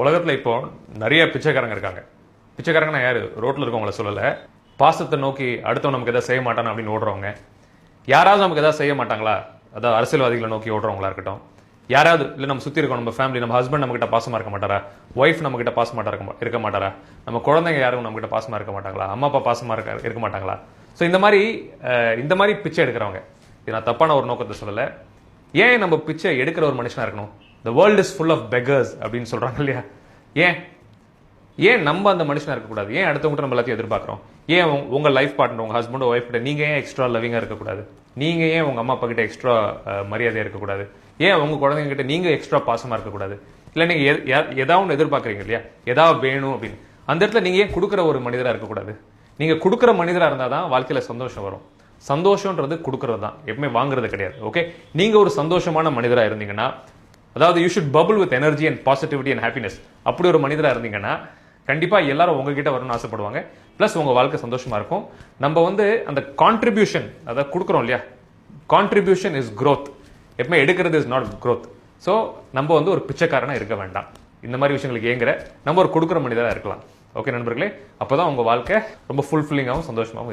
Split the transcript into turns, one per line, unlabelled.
உலகத்தில் இப்போ நிறைய பிச்சைக்காரங்க இருக்காங்க. பிச்சைக்காரங்கன்னா யார்? ரோட்டில் இருக்கவங்கள சொல்லலை. பாசத்தை நோக்கி அடுத்தவன் நமக்கு எதாவது செய்ய மாட்டானா அப்படின்னு ஓடுறவங்க. யாராவது நமக்கு எதாவது செய்ய மாட்டாங்களா? அதாவது அரசியல்வாதிகளை நோக்கி ஓடுறவங்களா இருக்கட்டும். யாராவது இல்லை நம்ம சுற்றி இருக்கோம் நம்ம ஃபேமிலி நம்ம ஹஸ்பண்ட் நம்மகிட்ட பாசமாக இருக்க மாட்டாரா? ஒய்ஃப் நம்மகிட்ட பாசமாக இருக்க இருக்க மாட்டாரா? நம்ம குழந்தைங்க யாரும் நம்மகிட்ட பாசமாக இருக்க மாட்டாங்களா? அம்மா அப்பா பாசமாக இருக்க இருக்க மாட்டாங்களா? ஸோ இந்த மாதிரி இந்த மாதிரி பிச்சை எடுக்கிறவங்க. இது நான் தப்பான ஒரு நோக்கத்தை சொல்லலை. ஏன் நம்ம பிச்சை எடுக்கிற ஒரு மனுஷனாக இருக்கணும்? The world is full of beggars அப்படின்னு சொல்கிறாங்க இல்லையா? ஏன்? ஏன் நம்ம அந்த மனுஷனாக இருக்கக்கூடாது? ஏன் அடுத்தவங்க நம்ம எல்லாத்தையும் எதிர்பார்க்குறோம்? ஏன் உங்கள் லைஃப் பார்ட்னர் உங்கள் ஹஸ்பண்ட் ஒய்ஃப் கிட்ட நீங்கள் ஏன் எக்ஸ்ட்ரா லவிங்காக இருக்கக்கூடாது? நீங்கள் ஏன் உங்கள் அம்மா அப்பா கிட்ட எக்ஸ்ட்ரா மரியாதையாக இருக்கக்கூடாது? ஏன் உங்கள் குழந்தைங்க கிட்ட நீங்கள் எக்ஸ்ட்ரா பாசமாக இருக்கக்கூடாது? இல்லை நீங்கள் எ- ஒன்று எதிர்பார்க்குறீங்க இல்லையா? எதாவது வேணும் அப்படின்னு. அந்த இடத்துல நீங்கள் ஏன் கொடுக்குற ஒரு மனிதராக இருக்கக்கூடாது? நீங்கள் கொடுக்குற மனிதராக இருந்தால் தான் வாழ்க்கையில் சந்தோஷம் வரும். சந்தோஷன்றது கொடுக்கறது தான். எப்பவுமே வாங்குறது கிடையாது. ஓகே நீங்கள் ஒரு சந்தோஷமான மனிதராக இருந்தீங்கன்னா அதாவது you should bubble with energy and positivity and happiness அப்படி ஒரு மனிதராக இருந்தீங்கன்னா கண்டிப்பாக எல்லாரும் உங்ககிட்ட வரணும்னு ஆசைப்படுவாங்க. ப்ளஸ் உங்கள் வாழ்க்கை சந்தோஷமாக இருக்கும். நம்ம வந்து அந்த கான்ட்ரிபியூஷன் அதாவது கொடுக்குறோம் இல்லையா? கான்ட்ரிபியூஷன் இஸ் க்ரோத் எப்பவுமே எடுக்கிறது இஸ் நாட் க்ரோத் ஸோ நம்ம வந்து ஒரு பிச்சைக்காரனாக இருக்க வேண்டாம். இந்த மாதிரி விஷயங்களுக்கு ஏங்குற நம்ம ஒரு கொடுக்குற மனிதராக இருக்கலாம். ஓகே நண்பர்களே? அப்போ தான் உங்க வாழ்க்கை ரொம்ப ஃபுல்ஃபில்லிங்காகவும் சந்தோஷமாகவும்